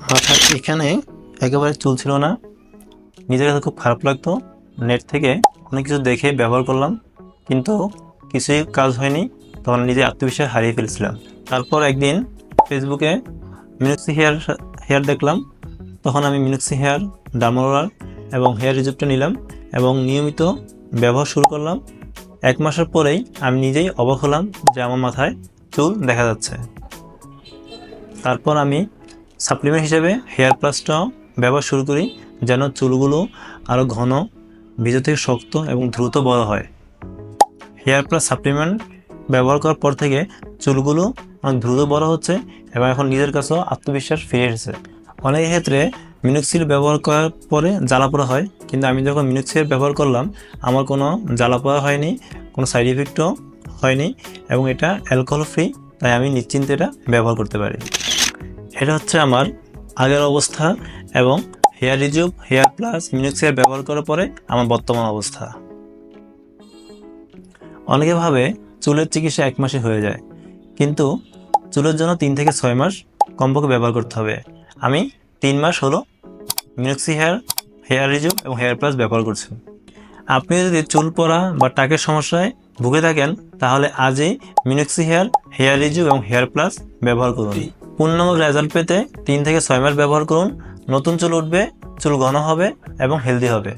মাথার এখানে একেবারে চুল ছিল না। নিজের কাছে খুব খারাপ লাগতো। নেট থেকে অনেক কিছু দেখে ব্যবহার করলাম, কিন্তু কিছুই কাজ হয়নি। তখন নিজে আত্মবিশ্বাস হারিয়ে ফেলছিলাম। তারপর একদিন ফেসবুকে মিনুক্সি হেয়ার হেয়ার দেখলাম। তখন আমি মিনুক্সি হেয়ার ডামোলার এবং হেয়ার রিজুপটা নিলাম এবং নিয়মিত ব্যবহার শুরু করলাম। এক মাসের পরেই আমি নিজেই অবাক হলাম যে আমার মাথায় চুল দেখা যাচ্ছে। তারপর আমি সাপ্লিমেন্ট হিসেবে হেয়ার প্লাসটাও ব্যবহার শুরু করি, যেন চুলগুলো আরও ঘন ভিতর থেকে শক্ত এবং দ্রুত বড় হয়। হেয়ার প্লাস সাপ্লিমেন্ট ব্যবহার করার পর থেকে চুলগুলো অনেক দ্রুত বড় হচ্ছে এবং এখন নিজের কাছেও আত্মবিশ্বাস ফিরে এসেছে। অনেক ক্ষেত্রে মিনুক্সিল ব্যবহার করার পরে জ্বালা পোড়া হয়, কিন্তু আমি যখন মিনুক্সিল ব্যবহার করলাম, আমার কোনো জ্বালা পোড়া হয়নি, কোনো সাইড ইফেক্টও হয়নি এবং এটা অ্যালকোহল ফ্রি তাই আমি নিশ্চিন্তে এটা ব্যবহার করতে পারি। এটা হচ্ছে আমার আগের অবস্থা এবং হেয়ার রিজুভ হেয়ার প্লাস মিনুক্স হেয়ার ব্যবহার করার পরে আমার বর্তমান অবস্থা। অনেকে ভাবে চুলের চিকিৎসা এক মাসে হয়ে যায়, কিন্তু চুলের জন্য তিন থেকে ছয় মাস কমপক্ষে ব্যবহার করতে হবে। আমি তিন মাস হলো মিনুক্সি হেয়ার হেয়ার রিজুভ এবং হেয়ার প্লাস ব্যবহার করছি। আপনি যদি চুল পড়া বা টাকের সমস্যায় ভুগে থাকেন, তাহলে আজই মিনুক্সি হেয়ার হেয়ার রিজুভ এবং হেয়ার প্লাস ব্যবহার করুন। পূর্ণাঙ্গ রেজাল্ট পেতে তিন থেকে ছয় মাস ব্যবহার করুন। নতুন চুল উঠবে, চুল ঘন হবে এবং হেলদি হবে।